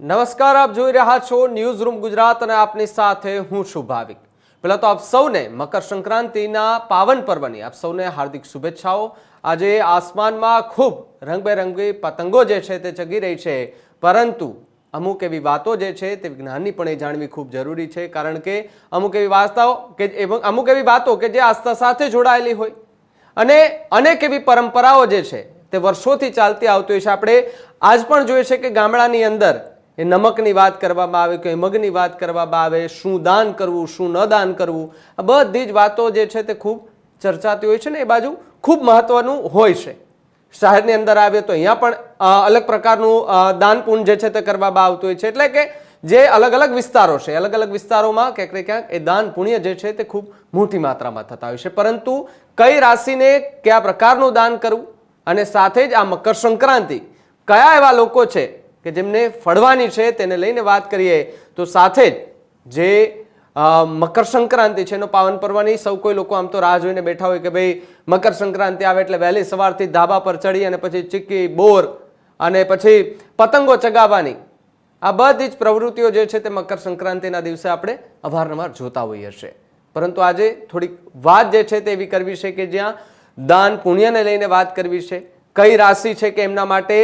નમસ્કાર, આપ જોઈ રહ્યા છો ન્યૂઝ રૂમ ગુજરાત અને આપની સાથે હું છું ભાવિક. પહેલાં તો આપ સૌને મકર સંક્રાંતિના પાવન પર્વની આપ સૌને હાર્દિક શુભેચ્છાઓ. આજે આસમાનમાં ખૂબ રંગબેરંગી પતંગો જે છે તે ચગી રહી છે. પરંતુ અમુક એવી વાતો જે છે તે વિજ્ઞાનની પણ એ જાણવી ખૂબ જરૂરી છે. કારણ કે અમુક એવી વાસ્તાઓ કે એવું અમુક એવી વાતો કે જે આસ્થા સાથે જોડાયેલી હોય. અને અનેક એવી પરંપરાઓ જે છે તે વર્ષોથી ચાલતી આવતી હોય છે. આપણે આજ પણ જોઈએ છે કે ગામડાની અંદર એ નમકની વાત કરવામાં આવે, કે મગની વાત કરવામાં આવે, શું દાન કરવું, શું ન દાન કરવું, આ બધી જ વાતો જે છે તે ખૂબ ચર્ચાતી હોય છે ને એ બાજુ ખૂબ મહત્વનું હોય છે. શહેરની અંદર આવે તો અહીંયા પણ અલગ પ્રકારનું દાનપુણ જે છે તે કરવામાં આવતું હોય છે. એટલે કે જે અલગ અલગ વિસ્તારો છે, અલગ અલગ વિસ્તારોમાં ક્યાંક ક્યાંક એ દાન પુણ્ય જે છે તે ખૂબ મોટી માત્રામાં થતા હોય છે. પરંતુ કઈ રાશિને કયા પ્રકારનું દાન કરવું અને સાથે જ આ મકર સંક્રાંતિ કયા એવા લોકો છે કે જેમને ફળવાની છે તેને લઈને વાત કરીએ, તો સાથે જ જે મકર સંક્રાંતિ છે એનો પાવન પર્વની સૌ કોઈ લોકો આમ તો રાહ જોઈને બેઠા હોય કે ભાઈ મકર સંક્રાંતિ આવે એટલે વહેલી સવારથી ધાબા પર ચડી અને પછી ચીક્કી, બોર અને પછી પતંગો ચગાવવાની. આ બધી જ પ્રવૃત્તિઓ જે છે તે મકર સંક્રાંતિના દિવસે આપણે અવારનવાર જોતા હોઈએ છીએ. પરંતુ આજે થોડીક વાત જે છે તે એવી કરવી છે કે જ્યાં દાન પુણ્યને લઈને વાત કરવી છે, કઈ રાશિ છે કે એમના માટે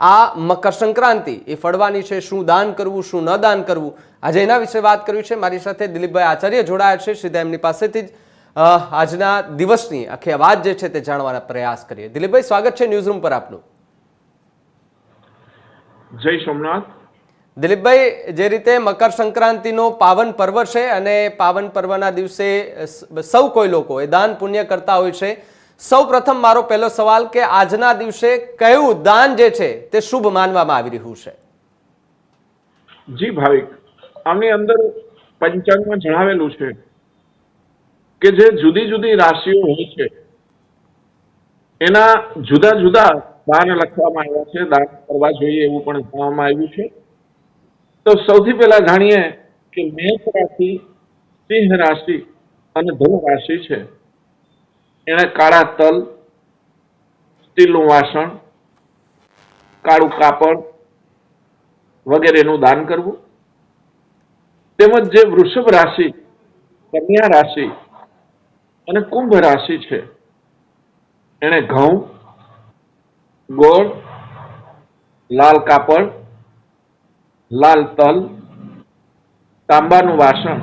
આ મકર સંક્રાંતિ એ ફળવાની છે શું દાન કરવું શું ન દાન કરવું? આજે એના વિશે વાત કરવી છે. મારી સાથે દિલીપભાઈ આચાર્ય જોડાયા છે. સીધા એમની પાસેથી જ આજના દિવસની આખી વાત જે છે તે જાણવાના પ્રયાસ કરીએ. દિલીપભાઈ સ્વાગત છે ન્યૂઝ રૂમ પર આપનું. જય સોમનાથ. દિલીપભાઈ જે રીતે મકર સંક્રાંતિનો પાવન પર્વ છે અને પાવન પર્વના દિવસે સૌ કોઈ લોકો એ દાન પુણ્ય કરતા હોય છે. સૌ પ્રથમ મારો પહેલો સવાલ કે આજના દિવસે કયું દાન જે છે તે શુભ માનવામાં આવી રહ્યું છે? જી ભાવિક આમની અંદર પંચાંગમાં જણાવેલું છે કે જે જુદી જુદી રાશિઓ હોય છે, એના જુદા જુદા દાન લખવામાં આવ્યા છે. દાન કરવા જોઈએ એવું પણ કહેવામાં આવ્યું છે. તો સૌથી પહેલા જાણીએ કે મેષ રાશિ, સિંહ રાશિ અને ધન રાશિ છે. એણે કાળા તલ, સ્ટીલનું વાસણ, કાળું કાપડ વગેરેનું દાન કરવું, તેમજ જે વૃષભ રાશિ, કન્યા રાશિ અને કુંભ રાશિ છે એણે ઘઉં, ગોળ, લાલ કાપડ, લાલ તલ, તાંબાનું વાસણ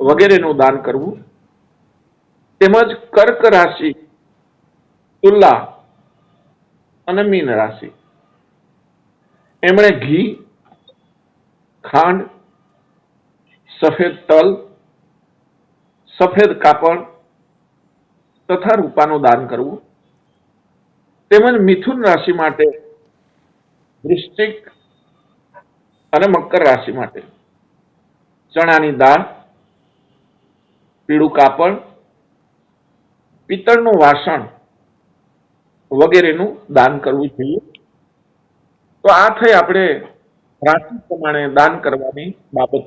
વગેરેનું દાન કરવું તેમજ કર્ક રાશિ, તુલા અને મીન રાશિ. એમણે ઘી, ખાંડ, સફેદ તલ, સફેદ કાપડ તથા રૂપાનું દાન કરવું. તેમજ મિથુન રાશિ માટે વૃશ્ચિક અને મકર રાશિ માટે ચણાની દાળ, પીળું કાપડ પિત્તળનું વાસણ વગેરેનું દાન કરવું જોઈએ. તો આ થઈ આપણે રાશિ પ્રમાણે દાન કરવાની બાબત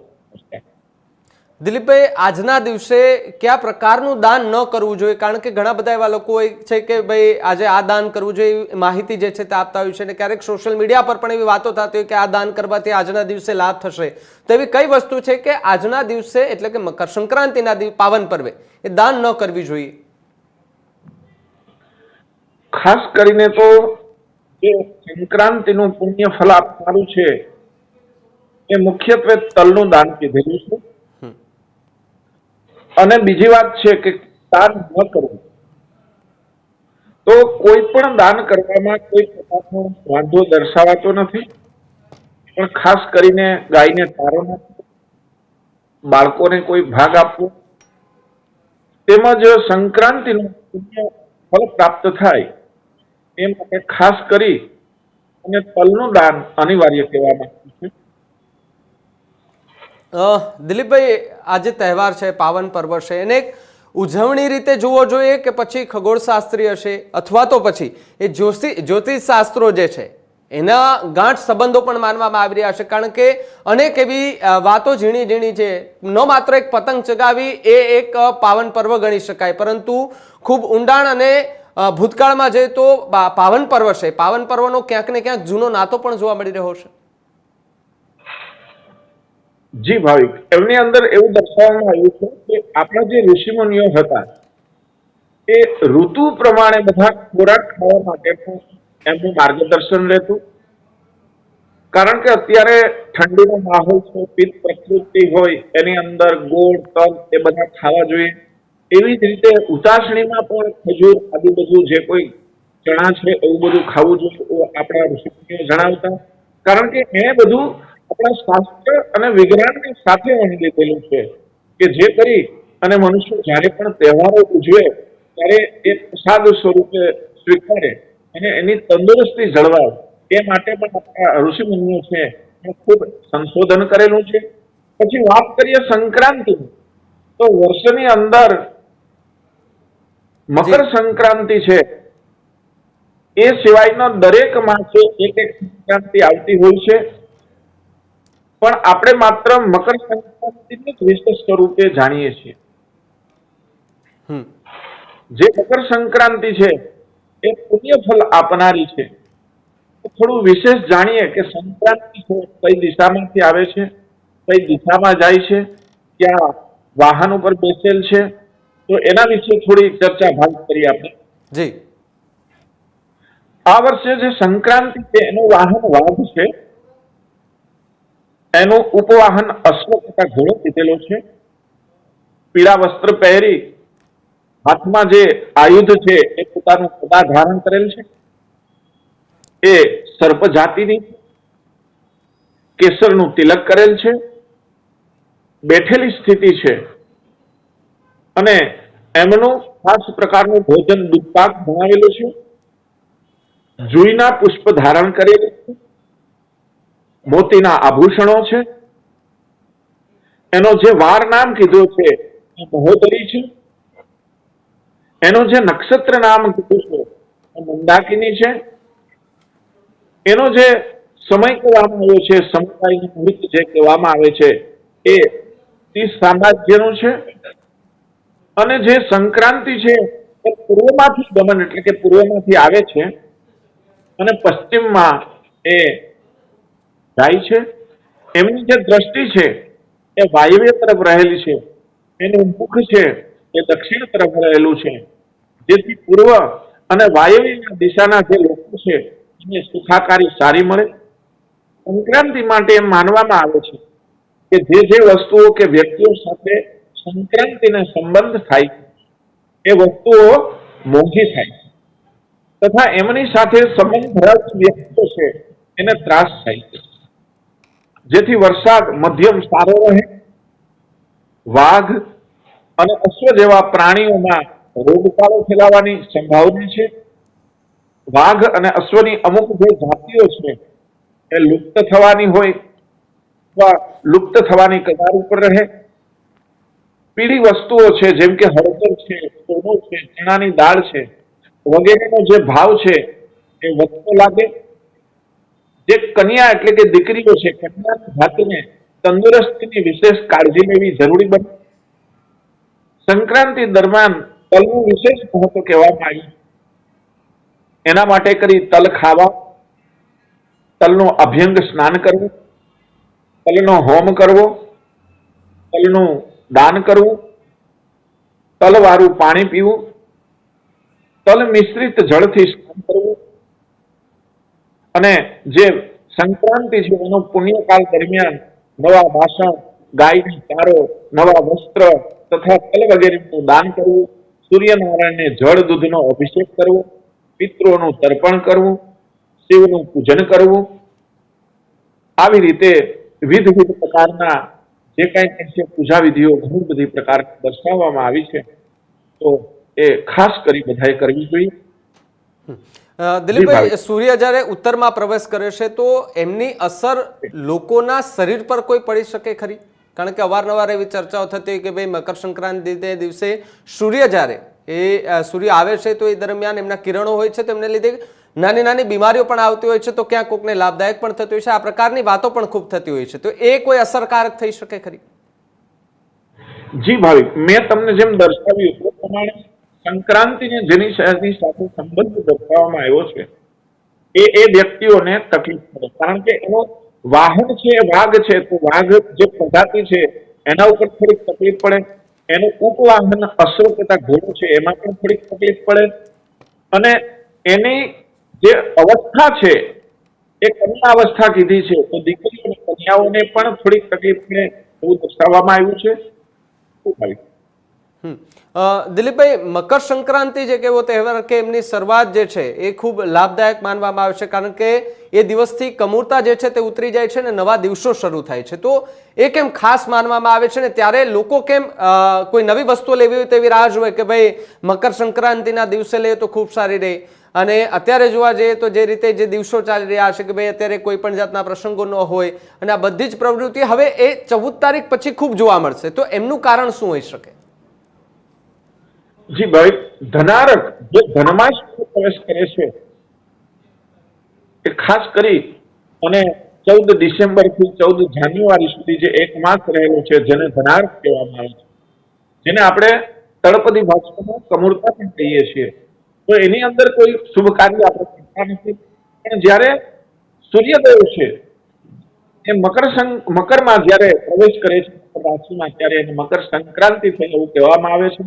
દિલીપભાઈ, આજના દિવસે કયા પ્રકારનું દાન ન કરવું જોઈએ? કારણ કે ઘણા બધા એવા લોકો છે કે ભાઈ, આજે આ દાન કરવું જોઈએ માહિતી જે છે તે આપતા હોય છે અને ક્યારેક સોશિયલ મીડિયા પર પણ એવી વાતો થતી હોય કે આ દાન કરવાથી આજના દિવસે લાભ થશે. તો એવી કઈ વસ્તુ છે કે આજના દિવસે, એટલે કે મકર સંક્રાંતિના પાવન પર્વે, એ દાન ન કરવી જોઈએ? ખાસ કરીને તો જે સંક્રાંતિનું પુણ્ય ફલ આપનારું છે એ મુખ્યત્વે તલનું દાન કીધેલું છે. અને બીજી વાત છે કે દાન ન કરવું. તો કોઈ પણ દાન કરવામાં કોઈ પ્રકારનો વાંધો દર્શાવાતો નથી. પણ ખાસ કરીને ગાયને તારો નાખવો બાળકોને કોઈ ભાગ આપવો તેમજ સંક્રાંતિનું પુણ્ય ફળ પ્રાપ્ત થાય એ માટે ખાસ કરી અને તલનું દાન અનિવાર્ય કહેવામાં દિલીપભાઈ આજે તહેવાર છે, પાવન પર્વ છે, એને ઉજવણી રીતે જોવો જોઈએ કે પછી ખગોળશાસ્ત્રી હશે અથવા તો પછી એ જ્યોતિ જ્યોતિષ શાસ્ત્રો જે છે, એના ગાંઠ સંબંધો પણ માનવામાં આવી રહ્યા છે. કારણ કે અનેક એવી વાતો ઝીણી ઝીણી છે. ન માત્ર એક પતંગ ચગાવી એ એક પાવન પર્વ ગણી શકાય. પરંતુ ખૂબ ઊંડાણ અને ભૂતકાળમાં જઈએ તો પાવન પર્વ છે. પાવન પર્વનો ક્યાંક ને ક્યાંક જૂનો નાતો પણ જોવા મળી રહ્યો છે. જી, ભાવિક. એમની અંદર એવું દર્શાવવામાં આવ્યું છે કે આપણા જે ઋષિમુનિઓ હતા, એ ઋતુ પ્રમાણે બધા ખોરાક ખાવા માટે પણ એમનું માર્ગદર્શન લેતું. કારણ કે અત્યારે ઠંડીનો માહોલ છે, પિત્ત પ્રકૃતિ હોય, એની અંદર ગોળ, તલ એ બધા ખાવા જોઈએ. એવી જ રીતે ઉતાસણીમાં પણ ખજૂર આદુ બધું જે કોઈ ચણા છે, એવું બધું ખાવું જોઈએ આપણા ઋષિઓ જણાવતા. કારણ કે એ બધું આપણા શાસ્ત્ર અને વિજ્ઞાનની સાથે વણી લીધેલું છે કે જે કરી અને મનુષ્ય જ્યારે પણ તહેવારો ઉજવે, ત્યારે એ પ્રસાદ સ્વરૂપે સ્વીકારે અને એની તંદુરસ્તી જળવાય. એ માટે પણ આપણા ઋષિમુનિઓ છે એ ખૂબ સંશોધન કરેલું છે. પછી વાત કરીએ સંક્રાંતિની, તો વર્ષની અંદર મકર સંક્રાંતિ છે એ સિવાયનો દરેક માસે એક એક સંક્રાંતિ આવતી હોય છે. પણ આપણે માત્ર મકર સંક્રાંતિને જ વિશેષ સ્વરૂપે જાણીએ છીએ. જે મકર સંક્રાંતિ છે એ પુણ્ય ફલ આપનારી છે. થોડું વિશેષ જાણીએ કે સંક્રાંતિ છે કઈ દિશામાંથી આવે છે કઈ દિશામાં જાય છે ક્યાં વાહન ઉપર બેસેલ છે તો એના વિશે થોડી ચર્ચા ભાગ કરી આપણે. જી. આ વર્ષે જે સંક્રાંતિ છે એનું વાહન વાઘ છે. એનું ઉપવાહન અશ્વ તથા ઘોડો લીધેલો છે. પીળા વસ્ત્ર પહેરી હાથમાં જે આયુધ છે એ પોતાનું સદા ધારણ કરેલ છે? એ સર્પ જાતિની કેસરનું તિલક કરેલ છે? બેઠેલી સ્થિતિ છે. અને એમનું ખાસ પ્રકારનું ભોજન દૂધપાક બનાવેલું છે. જુઈના પુષ્પ ધારણ કરેલું છે. મોતીના આભૂષણો છે. એનો જે વાર નામ કીધું છે એ મહોદરી છે. એનો જે નક્ષત્ર નામ કીધું છે એ મંદાકિની છે. એનો જે સમય કહેવામાં આવ્યો છે સમુદાય મૃત જે કહેવામાં આવે છે એ સામ્રાજ્યનું છે. અને જે સંક્રાંતિ છે, એ પૂર્વમાંથી ગમન એટલે કે પૂર્વમાંથી આવે છે અને પશ્ચિમમાં એ જાય છે. એમની જે દ્રષ્ટિ છે, એ વાયવ્ય તરફ રહેલી છે. એનું મુખ છે, એ દક્ષિણ તરફ રહેલું છે. જેથી પૂર્વ અને વાયવ્ય દિશાના જે લોકો છે, એને સુખાકારી સારી મળે. સંક્રાંતિ માટે એમ માનવામાં આવે છે કે જે જે વસ્તુઓ કે વ્યક્તિઓ સાથે સંક્રાંતિને સંબંધ થાય એ વસ્તુઓ મોંઘી થાય. તથા એમની સાથે સંબંધ ધરાવતી વ્યક્તિઓ છે, એને ત્રાસ થાય છે. જેથી વરસાદ મધ્યમ સારો રહે, વાઘ અને અશ્વ જેવા પ્રાણીઓમાં રોગચાળો ફેલાવાની સંભાવના છે. વાઘ અને અશ્વની અમુક જે જાતિઓ છે, એ લુપ્ત થવાની હોય અથવા લુપ્ત થવાની કગાર ઉપર રહે. પીળી વસ્તુઓ છે, જેમ કે હળદર છે, સોનું છે, ચણાની દાળ છે, વગેરેનો જે ભાવ છે, એ વધતો લાગે. જે કન્યા એટલે કે દીકરીઓ છે, કન્યા જાતિને તંદુરસ્તીની વિશેષ કાળજી લેવી જરૂરી બને. સંક્રાંતિ દરમિયાન તલનું વિશેષ મહત્વ કહેવામાં આવ્યું એના માટે કરી તલ ખાવા, તલનું અભ્યંગ સ્નાન કરવું, તલનો હોમ કરવો, તલનું દાન કરવું તલવાળું પાણી પીવું, તલ મિશ્રિત જળથી સ્નાન કરવું અને જે સંક્રાંતિ છે એનો પુણ્યકાળ દરમિયાન નવા વાસણ ગાયનો ચારો, નવા વસ્ત્ર તથા તલ વગેરેનું દાન કરવું, સૂર્યનારાયણને જળ દૂધનો અભિષેક કરવો, પિતૃઓનું તર્પણ કરવું, શિવનું પૂજન કરવું. આવી રીતે વિધ વિધ પ્રકારના જે કાંઈ પૂજા વિધિઓ ઘણી બધી પ્રકાર દર્શાવવામાં આવી છે તો એ ખાસ કરી બધાએ કરવી જોઈએ. દિલીપભાઈ સૂર્ય જ્યારે ઉત્તરમાં પ્રવેશ કરે છે તો એમની અસર લોકોના શરીર પર કોઈ પડી શકે ખરી? કારણ કે અવારનવાર એવી ચર્ચાઓ થતી કે ભાઈ મકર સંક્રાંતિને દિવસે સૂર્ય જ્યારે એ સૂર્ય આવે છે તો એ દરમિયાન એમના કિરણો હોય છે તેમને લીધે નાની નાની બીમારીઓ પણ આવતી હોય છે, તો ક્યાં કોકને લાભદાયક પણ થતી હોય છે. આ પ્રકારની વાતો પણ ખૂબ થતી હોય છે. તો એ કોઈ અસરકારક થઈ શકે ખરી? જી ભાવિક, મેં તમને જેમ દર્શાવ્યું તે પ્રમાણે સંક્રાંતિને જેની સાથે સંબંધ દર્શાવવામાં આવ્યો છે, એ એ વ્યક્તિઓને તકલીફ પડે. કારણ કે એનો વાહન છે વાઘ છે, તો વાઘ જે પ્રજાતિ છે, એના ઉપર થોડીક તકલીફ પડે. એનું ઉપવાહન અશ્વ તથા ઘોડો છે, એમાં પણ થોડીક તકલીફ પડે. અને એની જે અવસ્થા છે, એ કન્યા અવસ્થા કીધી છે. તો દીકરી અને કન્યાઓને પણ થોડીક તકલીફ પડે એવું દર્શાવવામાં આવ્યું છે. દિલીપભાઈ, મકર સંક્રાંતિ જે કેવો તહેવાર કે એમની શરૂઆત જે છે, એ ખૂબ લાભદાયક માનવામાં આવે છે. કારણ કે એ દિવસથી કમૂરતા જે છે તે ઉતરી જાય છે અને નવા દિવસો શરૂ થાય છે. તો એ કેમ ખાસ માનવામાં આવે છે ને ત્યારે લોકો કેમ કોઈ નવી વસ્તુ લેવી હોય તેવી રાહ જોવે કે ભાઈ, મકર સંક્રાંતિના દિવસે લઈએ તો ખૂબ સારી રહે. અને અત્યારે જોવા જઈએ તો જે રીતે જે દિવસો ચાલી રહ્યા છે કે ભાઈ અત્યારે કોઈ પણ જાતના પ્રસંગો ન હોય અને આ બધી જ પ્રવૃત્તિ હવે એ ચૌદ તારીખ પછી ખૂબ જોવા મળશે. તો એમનું કારણ શું હોઈ શકે? જી ભાઈ, ધનારક જે ધનમાં પ્રવેશ કરે છે, એ ખાસ કરી અને ચૌદ ડિસેમ્બરથી ચૌદ જાન્યુઆરી સુધી જે એક માસ રહેલો છે, જેને ધનારક કહેવામાં આવે છે. જેને આપણે તળપદી ભાષામાં કમૂરતા પણ કહીએ છીએ. તો એની અંદર કોઈ શુભ કાર્ય આપણે કરતા નથી. પણ જ્યારે સૂર્યદેવ છે, એ મકર મકરમાં જ્યારે પ્રવેશ કરે છે રાશિમાં, ત્યારે એને મકર સંક્રાંતિ થઈ એવું કહેવામાં આવે છે.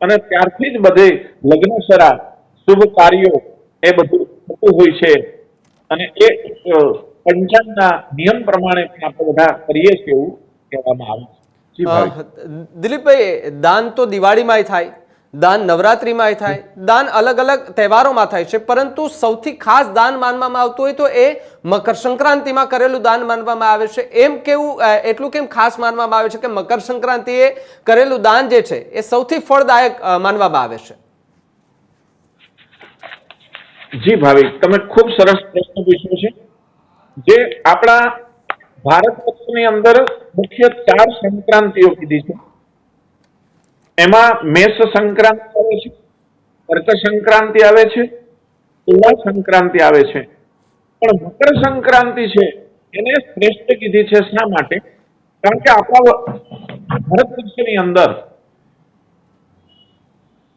અને ત્યારથી જ બધે લગ્નસરા, શુભ કાર્યો એ બધું થતું હોય છે. અને એ પંચાંગના નિયમ પ્રમાણે પણ આપણે બધા કરીએ છીએ એવું કહેવામાં આવે છે. દિલીપભાઈ, દાન તો દિવાળીમાં થાય. દાન નવરાત્રિમાં થાય, દાન અલગ અલગ તહેવારોમાં થાય છે, પરંતુ સૌથી ખાસ દાન માનવામાં આવતું હોય તો એ મકર સંક્રાંતિમાં કરેલું દાન માનવામાં આવે છે. એમ કેવું એટલું કેમ ખાસ માનવામાં આવે છે કે મકર સંક્રાંતિએ કરેલું દાન જે છે, એ સૌથી ફળદાયક માનવામાં આવે છે? જી ભાવિક, તમે ખૂબ સરસ પ્રશ્ન પૂછ્યો છે. જે આપણા ભારત વર્ષની અંદર મુખ્ય ચાર સંક્રાંતિઓ કીધી છે. એમાં મેષ સંક્રાંતિ આવે છે, કર્ક સંક્રાંતિ આવે છે, તુલા સંક્રાંતિ આવે છે. પણ મકર સંક્રાંતિ છે, એને શ્રેષ્ઠ કીધી છે શા માટે? કારણ કે આપણા ભારત વર્ષની અંદર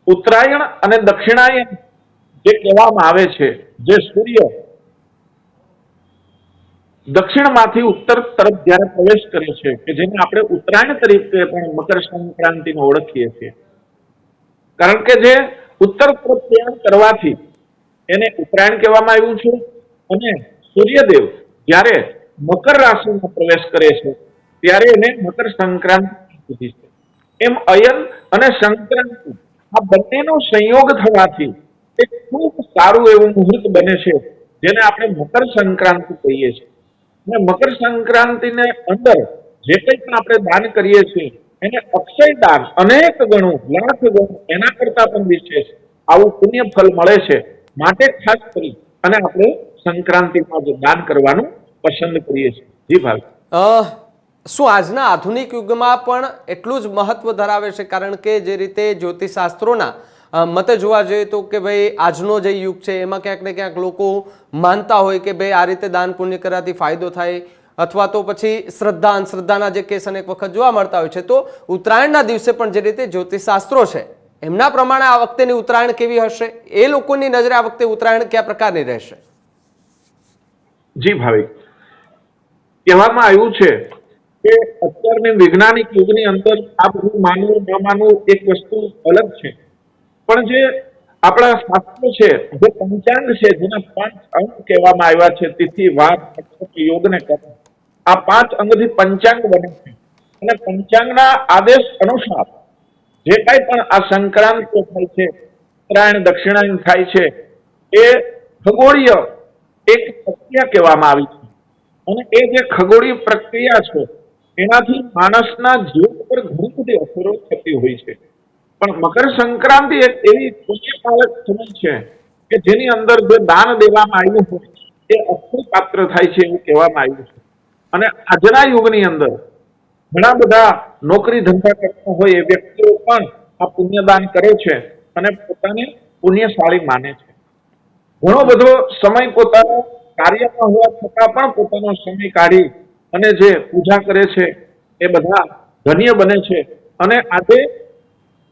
ઉત્તરાયણ અને દક્ષિણાયન જે કહેવામાં આવે છે, જે સૂર્ય દક્ષિણમાંથી ઉત્તર તરફ જ્યારે પ્રવેશ કરે છે, કે જેને આપણે ઉત્તરાયણ તરીકે પણ મકર સંક્રાંતિને ઓળખીએ છીએ. કારણ કે જે ઉત્તર તરફ પ્રયાણ કરવાથી એને ઉત્તરાયણ કહેવામાં આવ્યું છે અને સૂર્યદેવ જ્યારે મકર રાશિમાં પ્રવેશ કરે છે, ત્યારે એને મકર સંક્રાંતિ કીધી છે. એમ અયન અને સંક્રાંતિ આ બંનેનો સંયોગ થવાથી એક ખૂબ સારું એવું મુહૂર્ત બને છે, જેને આપણે મકર સંક્રાંતિ કહીએ છીએ. અને મકર સંક્રાંતિને અંદર જે કંઈ પણ આપણે દાન કરીએ છીએ, એને અક્ષય દાન, અનેક ગણું, લાખ ગણું, એના કરતા પણ વિશેષ આવું પુણ્ય ફળ મળે છે માટે ખાસ કરી અને આપણે સંક્રાંતિમાં જે દાન કરવાનું પસંદ કરીએ છીએ. જી ભાઈ શું આજના આધુનિક યુગમાં પણ એટલું જ મહત્વ ધરાવે છે? કારણ કે જે રીતે જ્યોતિષશાસ્ત્રોના મતે જોવા જઈએ તો કે ભાઈ આજનો જે યુગ છે, એમાં ક્યાંક ને ક્યાંક લોકો માનતા હોય કે ભાઈ આ રીતે દાન પુણ્ય કરવાથી ફાયદો થાય અથવા તો પછી શ્રદ્ધા, અંધશ્રદ્ધાના જે કેસ અનેક વખત જોવા મળતા હોય છે. તો ઉત્તરાયણના દિવસે પણ જે રીતે જ્યોતિષશાસ્ત્રો છે, એમના પ્રમાણે આ વખતેની ઉત્તરાયણ કેવી હશે? એ લોકોની નજરે આ વખતે ઉત્તરાયણ કયા પ્રકારની રહેશે? જી ભાવિક. કહેવામાં આવ્યું છે કે અત્યારની વૈજ્ઞાનિક યુગની અંદર આ બધું માનવું, ન માનવું એક વસ્તુ અલગ છે. પણ જે આપણા શાસ્ત્રો છે, જે પંચાંગ છે, જેના પાંચ અંગ કહેવામાં આવ્યા છે, તિથિ, વાર યોગને કર્મ, આ પાંચ અંગથી પંચાંગ બને છે. અને પંચાંગના આદેશ અનુસાર જે કાંઈ પણ આ સંક્રાંતિઓ થાય છે, ઉત્તરાયણ, દક્ષિણાયન થાય છે, એ ખગોળીય એક પ્રક્રિયા કહેવામાં આવી છે. અને એ જે ખગોળીય પ્રક્રિયા છે, એનાથી માણસના જીવન પર ઘણી બધી અસરો થતી હોય છે. પણ મકર સંક્રાંતિ એક એવી પુણ્યપાલક સમય છે કે જેની અંદર જે દાન દેવામાં આવ્યું હોય એ અક્ષય પાત્ર થાય છે એવું કહેવામાં આવ્યું છે. અને આજના યુગની અંદર ઘણા બધા નોકરી ધંધા કરતા હોય એ વ્યક્તિઓ પણ આ પુણ્યદાન કરે છે અને પોતાને પુણ્યશાળી માને છે. ઘણો બધો સમય પોતાનો કાર્યમાં હોવા છતાં પણ પોતાનો સમય કાઢી અને જે પૂજા કરે છે એ બધા ધન્ય બને છે. અને આજે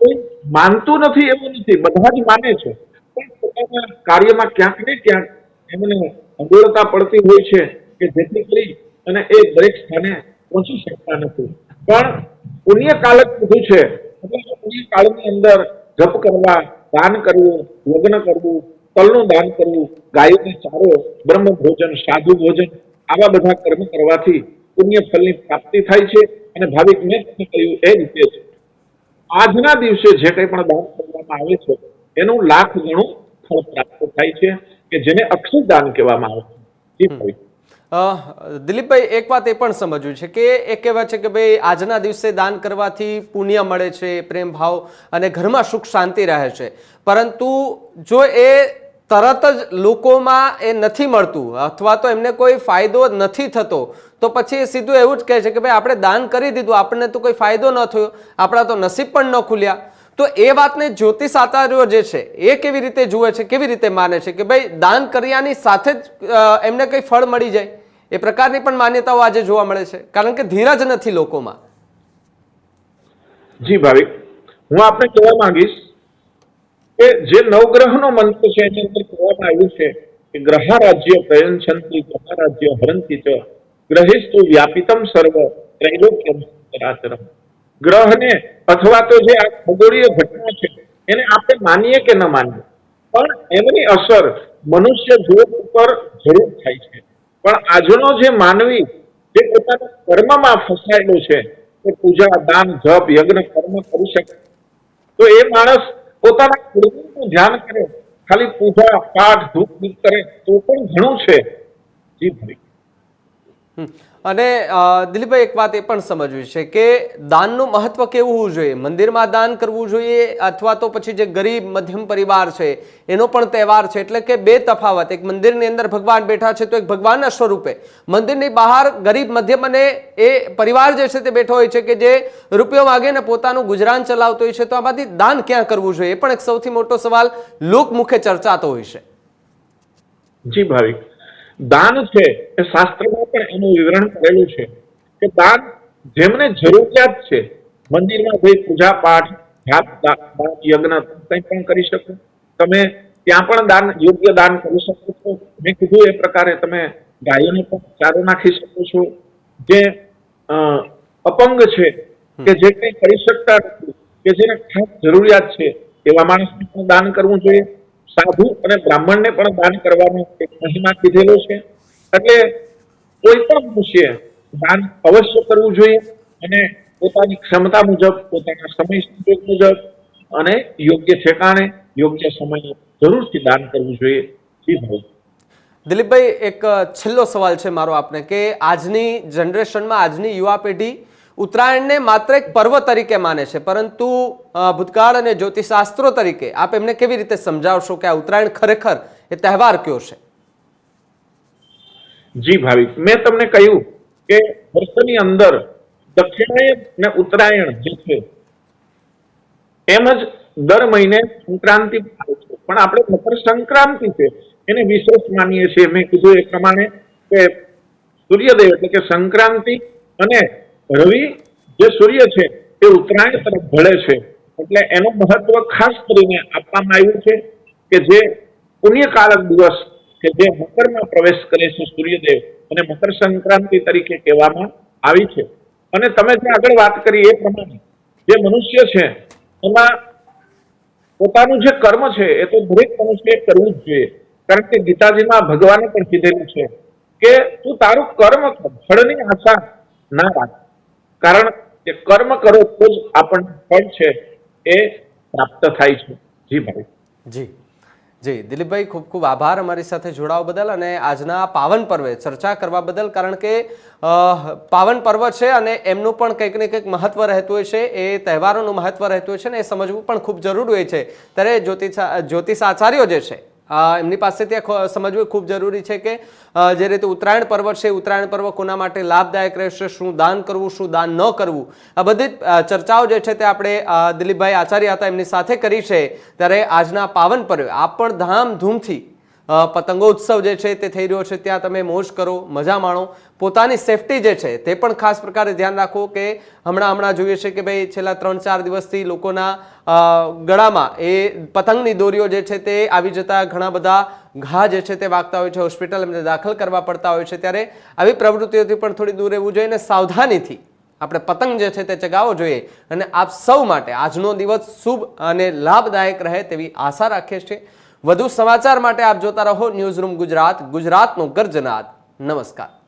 કોઈ માનતું નથી એવું નથી. બધા જ માને છે. પણ પોતાના કાર્યમાં ક્યાંક ને ક્યાંક એમને અગવડતા પડતી હોય છે કે જેથી કરી અને એ દરેક સ્થાને પહોંચી શકતા નથી. પણ પુણ્ય કાલક બધું છે. એટલે પુણ્ય અંદર જપ કરવા, દાન કરવું લગ્ન કરવું, તલનું દાન કરવું, ગાયોને ચારો બ્રહ્મ ભોજન સાધુ ભોજન, આવા બધા કર્મ કરવાથી પુણ્ય ફળની પ્રાપ્તિ થાય છે અને ભાવિક મેં કહ્યું એ રીતે છે આજના દિવસે જે કંઈ પણ દાન કરવામાં આવે છે, એનું લાખ ગણું ફળ પ્રાપ્ત થાય છે કે જેને અક્ષરદાન કહેવામાં આવે છે. દિલીપભાઈ, એક વાત એ પણ સમજવી છે કે એ કહેવાય છે કે ભાઈ, આજના દિવસે દાન કરવાથી પુણ્ય મળે છે, પ્રેમ ભાવ અને ઘરમાં સુખ શાંતિ રહે છે. પરંતુ જો એ તરત જ લોકોમાં એ નથી મળતું, અથવા તો એમને કોઈ ફાયદો નથી થતો તો પછી સીધું એવું જ કહે છે કે ભાઈ, આપણે દાન કરી દીધું, આપણને તો કોઈ ફાયદો ન થયો, આપણા તો નસીબ પણ ન ખુલ્યા. તો એ વાતને જ્યોતિષ આચાર્યો જે છે, એ કેવી રીતે જુએ છે, કેવી રીતે માને છે કે ભાઈ, દાન કર્યાની સાથે જ એમને કંઈ ફળ મળી જાય? એ પ્રકારની પણ માન્યતાઓ આજે જોવા મળે છે, કારણ કે ધીરજ નથી લોકોમાં. જી ભાવિક, હું આપને કહેવા માંગીશ કે જે નવગ્રહનો મંત્ર છે, એની અંદર કહેવામાં આવ્યું છે કે ગ્રહ રાજ્ય પ્રયંછંતી ગ્રહ રાજ્ય હરંતી ગ્રહિસ્તુ વ્યાપિતમ સર્વ ત્રૈલોક્યમ ચરાચરમ ગ્રહને અથવા તો જે આ ખગોળીય ઘટના છે, એને આપણે માનીએ કે ન માનીએ, પણ એમની અસર મનુષ્ય જીવન ઉપર જરૂર થાય છે. પણ આજનો જે માનવી, જે પોતાના કર્મમાં ફસાયેલો છે, એ પૂજા, દાન, જપ, યજ્ઞ, કર્મ કરી શકે તો એ માણસ પોતાના કુળનું ધ્યાન કરે, ખાલી પૂજા, પાઠ, ધૂપ કરે, તો પણ ઘણું છે. જી ભાઈ. અને દિલીપભાઈ, એક વાત એ પણ સમજવી છે કે દાનનું મહત્વ કેવું હોવું જોઈએ? મંદિરમાં દાન કરવું જોઈએ અથવા તો પછી જે ગરીબ, મધ્યમ પરિવાર છે, એનો પણ તહેવાર છે? એટલે કે બે તફાવત. એક મંદિરની અંદર ભગવાન બેઠા છે તો એક ભગવાનના સ્વરૂપે. મંદિરની બહાર ગરીબ, મધ્યમ અને એ પરિવાર જે છે તે બેઠો હોય છે કે જે રૂપિયો માગે ને પોતાનું ગુજરાન ચલાવતો હોય છે, તો આમાંથી દાન ક્યાં કરવું જોઈએ? એ પણ એક સૌથી મોટો સવાલ લોકમુખે ચર્ચાતો હોય છે. જી, ભાવિક. દાન છે એ શાસ્ત્રમાં પણ એનું વિવરણ કરેલું છે કે દાન જેમને જરૂરિયાત છે, મંદિરમાં જઈ પૂજા પાઠ યજ્ઞ, કંઈ પણ કરી શકો. તમે ત્યાં પણ દાન, યોગ્ય દાન કરી શકો છો. મેં કીધું એ પ્રકારે તમે ગાયોને પણ ચારો નાખી શકો છો. જે અપંગ છે, કે જે કંઈ કરી શકતા નથી, કે જેને ખાસ જરૂરિયાત છે, એવા માણસને પણ દાન કરવું જોઈએ. સાધુ અને બ્રાહ્મણને પણ દાન કરવાનો એક મહિમા કીધેલો છે. એટલે કોઈ પણ મનુષ્ય દાન અવશ્ય કરવું જોઈએ અને પોતાની ક્ષમતા મુજબ, પોતાના સમય સંજોગ મુજબ અને યોગ્ય ઠેકાણે, યોગ્ય સમયે જરૂરથી દાન કરવું જોઈએ. જી ભાઈ. દિલીપભાઈ, એક છેલ્લો સવાલ છે મારો આપને કે આજની જનરેશનમાં આજની યુવા પેઢી ઉત્તરાયણને માત્ર એક પર્વ તરીકે માને છે, પરંતુ ભૂતકાળ અને જ્યોતિષશાસ્ત્રો તરીકે આપ એમને કેવી રીતે સમજાવશો કે આ ઉત્તરાયણ ખરેખર એ તહેવાર કયો છે? જી ભાવિક, મેં તમને કહ્યું કે વર્ષની અંદર દક્ષિણાયન ને ઉત્તરાયણ જે છે, એમ જ દર મહિને સંક્રાંતિ પણ આપણે મકર સંક્રાંતિ છે, એને વિશેષ માનીએ છીએ. મેં કીધું એ પ્રમાણે કે સૂર્યદેવ એટલે કે સંક્રાંતિ અને રવિ જે સૂર્ય છે તે ઉત્તરાયણ તરફ ભળે છે. એટલે એનું મહત્વ ખાસ કરીને આપવામાં આવ્યું છે કે જે પુણ્યકારક દિવસ કે જે મકરમાં પ્રવેશ કરે છે સૂર્યદેવ અને મકર સંક્રાંતિ તરીકે કહેવામાં આવી છે. અને તમે જે આગળ વાત કરી એ પ્રમાણે જે મનુષ્ય છે એમાં પોતાનું જે કર્મ છે એ તો દરેક મનુષ્યએ કરવું જ જોઈએ. કારણ કે ગીતાજીમાં ભગવાને પણ કીધેલું છે કે તું તારું કર્મ કર, ફળની આશા ના રાખ. કારણ કે કર્મ કરો તો જ આપણને ફળ છે, એ પ્રાપ્ત થાય છે. જી ભાઈ. જી. જી, દિલીપભાઈ, ખૂબ ખૂબ આભાર અમારી સાથે જોડાવા બદલ અને આજના પાવન પર્વે ચર્ચા કરવા બદલ, કારણ કે પાવન પર્વ છે અને એમનું પણ કંઈક ને કંઈક મહત્વ રહેતું હોય છે, એ તહેવારોનું મહત્વ રહેતું હોય છે ને એ સમજવું પણ ખૂબ જરૂરી હોય છે. ત્યારે જ્યોતિષ જ્યોતિષ આચાર્યો જે છે એમની પાસેથી ત્યાં સમજવું ખૂબ જરૂરી છે કે જે રીતે ઉત્તરાયણ પર્વ છે ઉત્તરાયણ પર્વ કોના માટે લાભદાયક રહેશે, શું દાન કરવું, શું દાન ન કરવું? આ બધી ચર્ચાઓ જે છે તે આપણે દિલીપભાઈ આચાર્ય હતા એમની સાથે કરી છે. ત્યારે આજના પાવન પર્વે આપણ પણ ધામધૂમથી પતંગોત્સવ જે છે તે થઈ રહ્યો છે, ત્યાં તમે મોજ કરો, મજા માણો. પોતાની સેફટી જે છે, તે પણ ખાસ પ્રકારે ધ્યાન રાખો કે હમણાં હમણાં જોઈએ છે કે ભાઈ છેલ્લા ત્રણ ચાર દિવસથી લોકોના ગળામાં એ પતંગની દોરીઓ જે છે તે આવી જતા ઘણા બધા ઘા જે છે તે વાગતા હોય છે, હોસ્પિટલ એમને દાખલ કરવા પડતા હોય છે. ત્યારે આવી પ્રવૃત્તિઓથી પણ થોડી દૂર રહેવું જોઈએ અને સાવધાનીથી આપણે પતંગ જે છે તે ચગાવવો જોઈએ. અને આપ સૌ માટે આજનો દિવસ શુભ અને લાભદાયક રહે તેવી આશા રાખીએ છીએ. વધુ સમાચાર માટે આપ જોતા રહો ન્યૂઝ રૂમ ગુજરાત ગુજરાતનો ગર્જનાદ. નમસ્કાર.